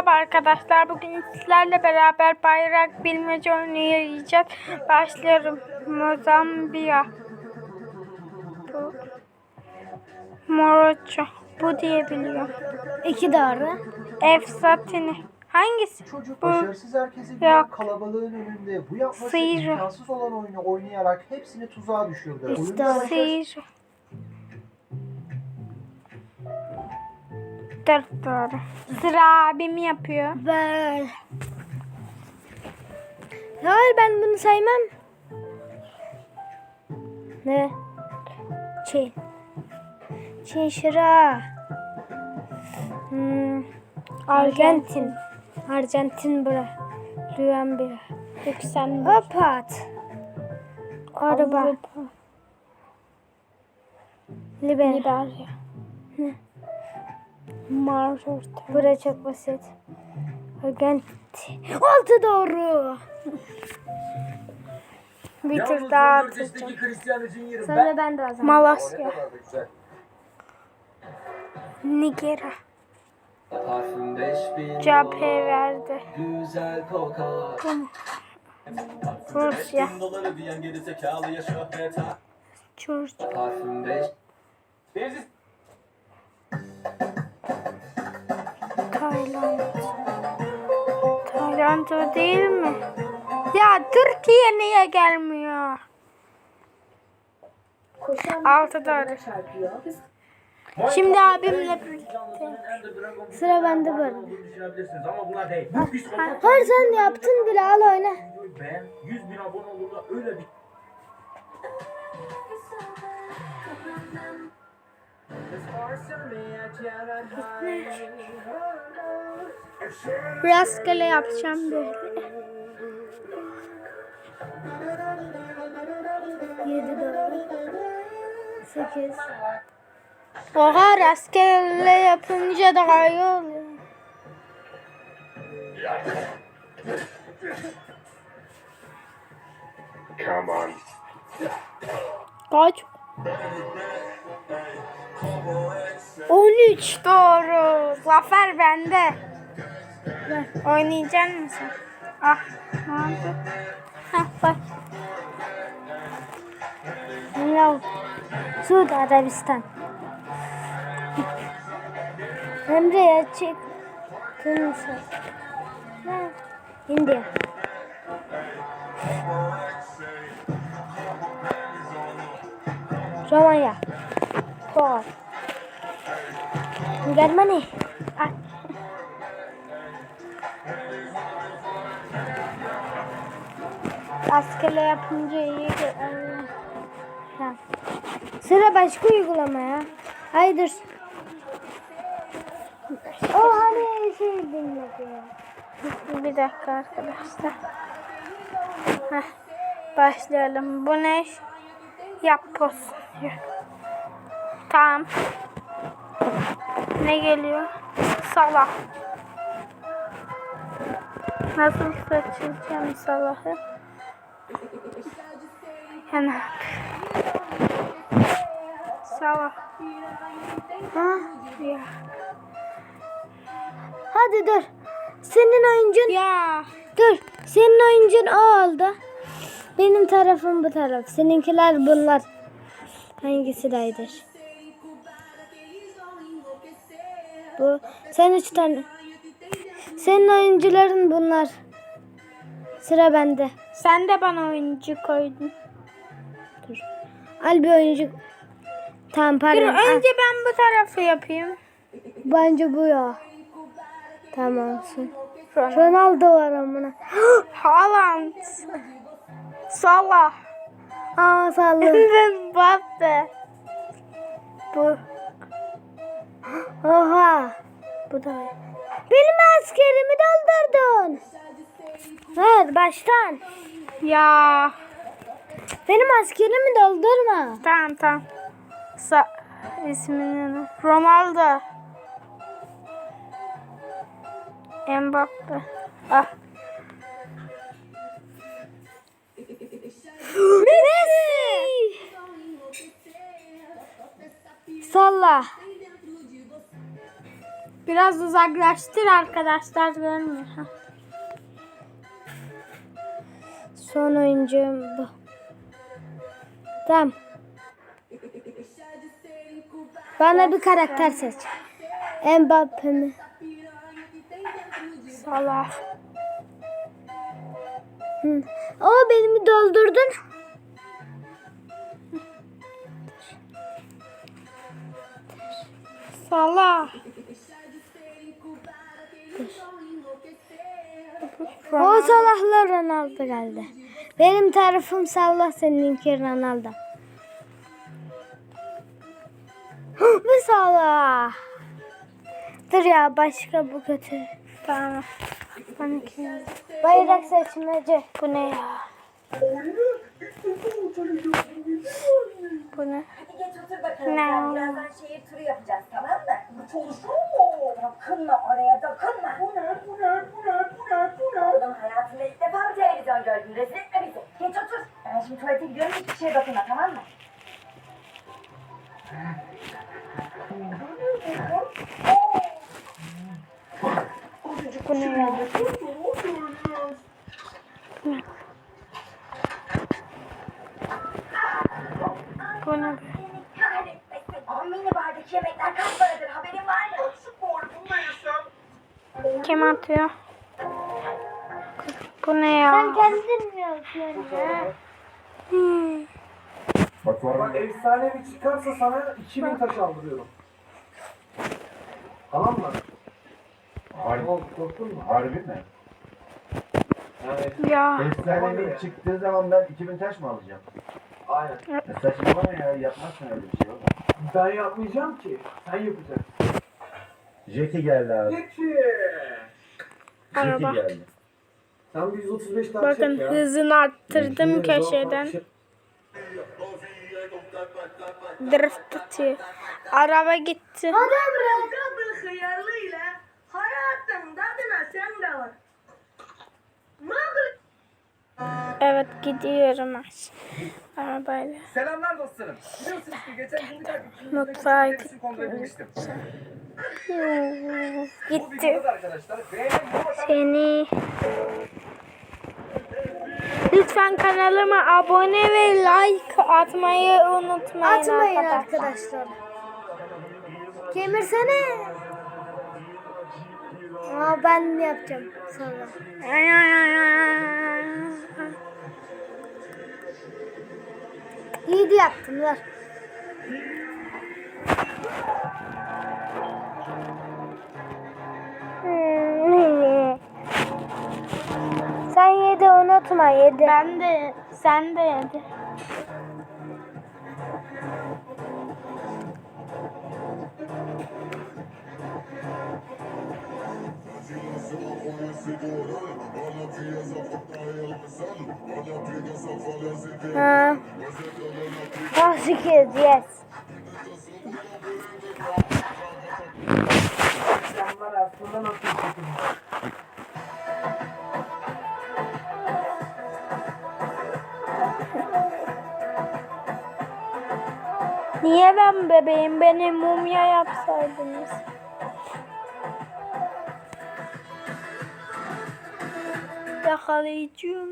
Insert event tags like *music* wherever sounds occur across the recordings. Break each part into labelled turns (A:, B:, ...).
A: Merhaba arkadaşlar. Bugün sizlerle beraber bayrak bilmece oynayacağız. Başlıyorum. Mozambiya. Bu. Morocho. Bu diye biliyorum.
B: İki doğru.
A: Efsatini. Hangisi?
C: Çocuk
A: Bu.
C: başarısız herkese güven
A: Yok.
C: kalabalığın önünde bu yapması
A: Sıyırı.
C: imkansız olan oyunu oynayarak hepsini tuzağa düşürdü.
B: İşte
C: Oyunda.
A: Dört doğru. Sıra abim yapıyor.
B: Ver. Hayır ben bunu saymam. Ne? Çin. Çin şıra. Hmm. Arjantin. Arjantin bura. Lüyen bira.
A: Lüksemburg.
B: Hopat. Araba.
A: Avrupa.
B: Liber.
A: Liberya. Mars.
B: Bura çok basit. Arjantin. Altı doğru.
A: Bir tur daha
D: 14 yaşındaki
A: atacağım.
B: Sonra ben de o zaman.
A: Malasya.
D: güzel.
A: Nigerya.
D: Parfüm 5000
A: Cephe verdi.
D: Güzel kokar.
A: Rusya. Türk.
D: Parfüm 5 Deniz
A: Tayland. Tayland o değil mi? Ya Türkiye niye gelmiyor? Altı doğru. Şimdi abimle birlikte.
B: Sıra bende böyle.
D: düşünebilirsiniz ama bunlar değil. Bu psikopat
B: Hayır sen yaptın bile al oyna.
D: beğen. 100 bin abone olurlar öyle bir
A: Rastgele yapacağım böyle.
B: Yedi doğru. Sekiz.
A: Oha rastgele yapınca daha iyi oluyor.
E: Come on.
A: Kaç? 13 doğru. Zafer bende. Oynayacak mısın? Ah ne oldu? Hah bak.
B: Milav. Suudi Arabistan. Emre'ye çık. Ne? India. Romanya. Pol. Germany. Ah.
A: Rastgele yapınca iyi. ge-
B: Ha. Sıra başka uygulamaya. Haydır. O hani şey dinledi.
A: Bir dakika arkadaşlar. Heh, başlayalım. Bu ne? Yap poz. Tamam. Ne geliyor? Salah. Nasıl seçeceğim Salah'ı? Yani Salah.
B: Ha?
A: Ya.
B: Hadi dur. Senin oyuncun
A: ya.
B: dur. Senin oyuncun o oldu. Benim tarafım bu taraf. Seninkiler bunlar. Hangisi daydır? Bu. Sen üç tane. Senin oyuncuların bunlar. Sıra bende.
A: Sen de bana oyuncu koydun.
B: Dur. Al bir oyuncu. Tamam
A: Dur,
B: pardon. Al.
A: önce ben bu tarafı yapayım.
B: Bence bu ya. Tamam olsun.
A: Ronaldo.
B: Var amına. *gasps*
A: Haaland. Salah.
B: Aa sallı. *laughs*
A: Mbappe. Bu.
B: Oha. Bu da. Benim askerimi doldurdun. Ver baştan.
A: Ya.
B: Benim askerimi doldurma.
A: Tamam tamam. Sa ismini? Ronaldo. Mbappe. Ah. *gasps*
B: Messi. Salla.
A: Biraz uzaklaştır arkadaşlar görmüyor.
B: Son oyuncum bu. Tamam. Bana bir karakter seç. Mbappe mi?
A: Salah.
B: Hı. O benim doldurdun.
A: Salah.
B: O Salah'la Ronaldo geldi. Benim tarafım Salah seninki Ronaldo. *gasps* Bu Salah. Dur ya başka bu kötü.
A: Tamam. Ben ikinci.
B: Bayrak seçmeci.
A: Bu ne ya? Bu ne? Ne?
E: Birazdan şehir turu yapacağız tamam mı? Bu çalışıyor mu? Dokunma oraya dokunma. Bu ne? Bu ne? Bu ne? Bu ne? Bu ne? Oğlum hayatında ilk defa mı televizyon gördün? Rezil etme bizi. Geç otur. Ben şimdi tuvalete gidiyorum hiçbir şeye dokunma tamam mı?
A: Bu ne ya? Bu ne? be?
E: Kahretmesin. O mini bardaki yemekler kaç paradır haberin var mı?
A: Atıyor? Bu ne ya?
B: Sen kendin mi yapıyorsun?
A: Hmm.
C: Bak efsane bir çıkarsa sana 2000 taş aldırıyorum. Tamam mı?
F: Harbi,
C: Korktun mu?
F: harbi mi?
C: Yani
A: Ya.
F: Efsanevi çıktığı zaman ben 2000 taş mı alacağım?
C: aynen.
F: E saçmalama ya yapmazsın öyle bir şey oğlum.
C: Ben yapmayacağım ki. Sen yapacaksın.
F: Jackie geldi abi.
C: Peki.
A: Araba.
F: geldi.
C: Sen bir 135 tane
A: Bakın
C: çek ya.
A: hızını arttırdım köşeden. Drift atıyor. Araba gitti.
E: Kadın hıyarlıyla hayatın tadına sen de var.
A: Evet gidiyorum aç. Arabayla.
D: Selamlar dostlarım. Biliyorsunuz ki geçen gün
A: Mutfağa
D: iletişim kontrol etmiştim. Bu
A: Gitti.
D: videoda arkadaşlar beğenin bu
A: Seni. Lütfen kanalıma abone ve like atmayı unutmayın
B: Atmayın
A: arkadaşlar.
B: arkadaşlar. Kemirsene. Aa ben yapacağım sonra. İyi de ver. Sen yedi unutma yedi.
A: Ben de sen de yedi.
B: Ha. Positive, yes.
A: Niye ben bebeğim? Beni mumya yapsaydınız. Yakalayacağım.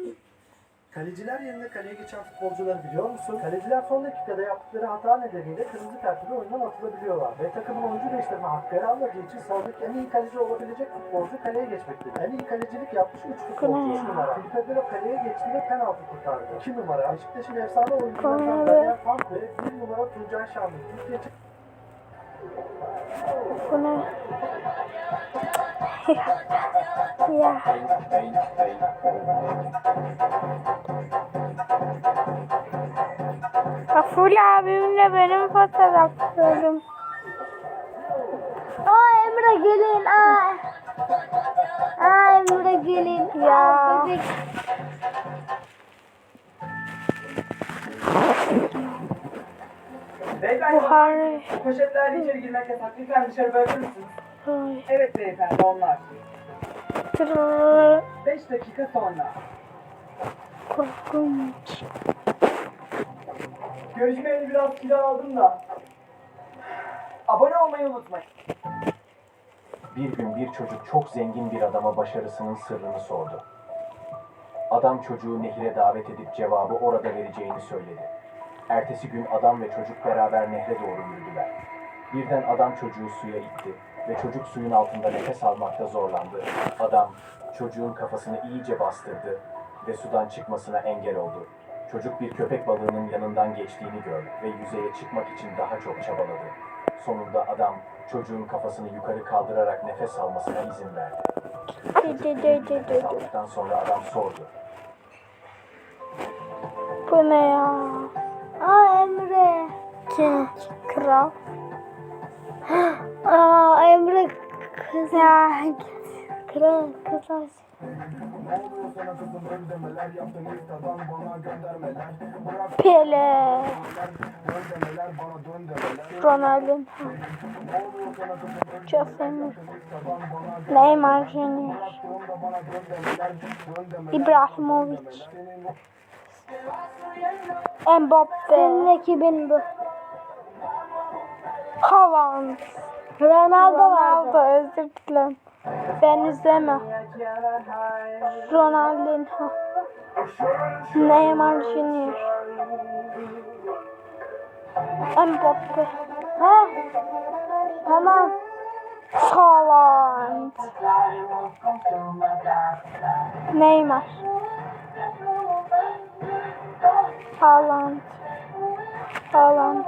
C: Kaleciler yerine kaleye geçen futbolcuları biliyor musun? Kaleciler son dakikada yaptıkları hata nedeniyle kırmızı kartla oyundan atılabiliyorlar. Ve takımın oyuncu değiştirme hakkı almadığı için sahadaki en iyi kaleci olabilecek futbolcu kaleye geçmektedir. En iyi kalecilik yapmış 3 futbolcu. 3 numara. Felipe Melo kaleye geçti ve penaltı kurtardı. 2 numara. Beşiktaş'ın efsane oyuncularından Daniel Fant ve 1 numara Tuncay Şanlı. Türkiye
A: Bu ne? Ya. Aful abimle benim fotoğraflarım.
B: Aa Emre gelin. Aa. Aa Emre gelin.
A: Ya.
B: Aa, bebek.
G: Beyefendi,
A: Buhari.
G: poşetlerde içeri girmek yasak. Lütfen dışarı bırakır mısınız?
A: Ay,
G: Evet beyefendi, onlar.
A: tırrrr,
G: 5 dakika sonra.
A: Korkunç.
G: Görüşmeyeli biraz kilo aldım da. Abone olmayı unutmayın.
H: Bir gün bir çocuk çok zengin bir adama başarısının sırrını sordu. Adam çocuğu nehire davet edip cevabı orada vereceğini söyledi. Ertesi gün adam ve çocuk beraber nehre doğru yürüdüler. Birden adam çocuğu suya itti ve çocuk suyun altında nefes almakta zorlandı. Adam çocuğun kafasını iyice bastırdı ve sudan çıkmasına engel oldu. Çocuk bir köpek balığının yanından geçtiğini gördü ve yüzeye çıkmak için daha çok çabaladı. Sonunda adam çocuğun kafasını yukarı kaldırarak nefes almasına izin verdi. Nefes aldıktan sonra adam sordu.
A: Bu ne ya?
B: Aa Emre.
A: Kim? Kral.
B: Aa Emre kız.
A: Ya
B: Kral kızlar.
A: Pele. Ronaldinho. José Neymar Junior. İbrahimovic. Mbappe.
B: Senin ekibin bu.
A: Haaland.
B: Ronaldo
A: Ronaldo özür dilerim. Benzema. Ronaldinho. Neymar Junior. Mbappe.
B: Ha? Tamam.
A: Haaland. Neymar. Haaland. Haaland.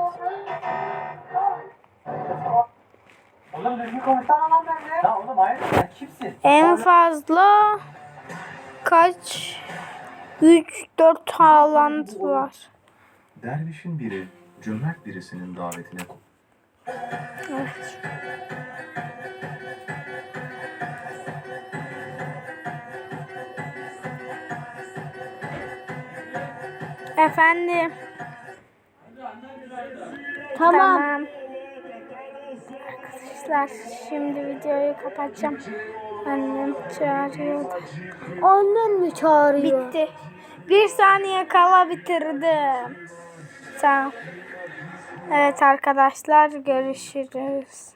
G: Oğlum düzgün konuşsana lan benimle. Ya oğlum hayır sen kimsin?
A: En fazla kaç? 3-4 Haaland var.
I: Dervişin biri cömert birisinin davetine
A: Evet. Efendim.
B: Tamam.
A: Tamam. Arkadaşlar şimdi videoyu kapatacağım. Annem çağırıyordu.
B: Annen mi çağırıyor?
A: Bitti. Bir saniye kala bitirdim. Tamam. Evet arkadaşlar görüşürüz.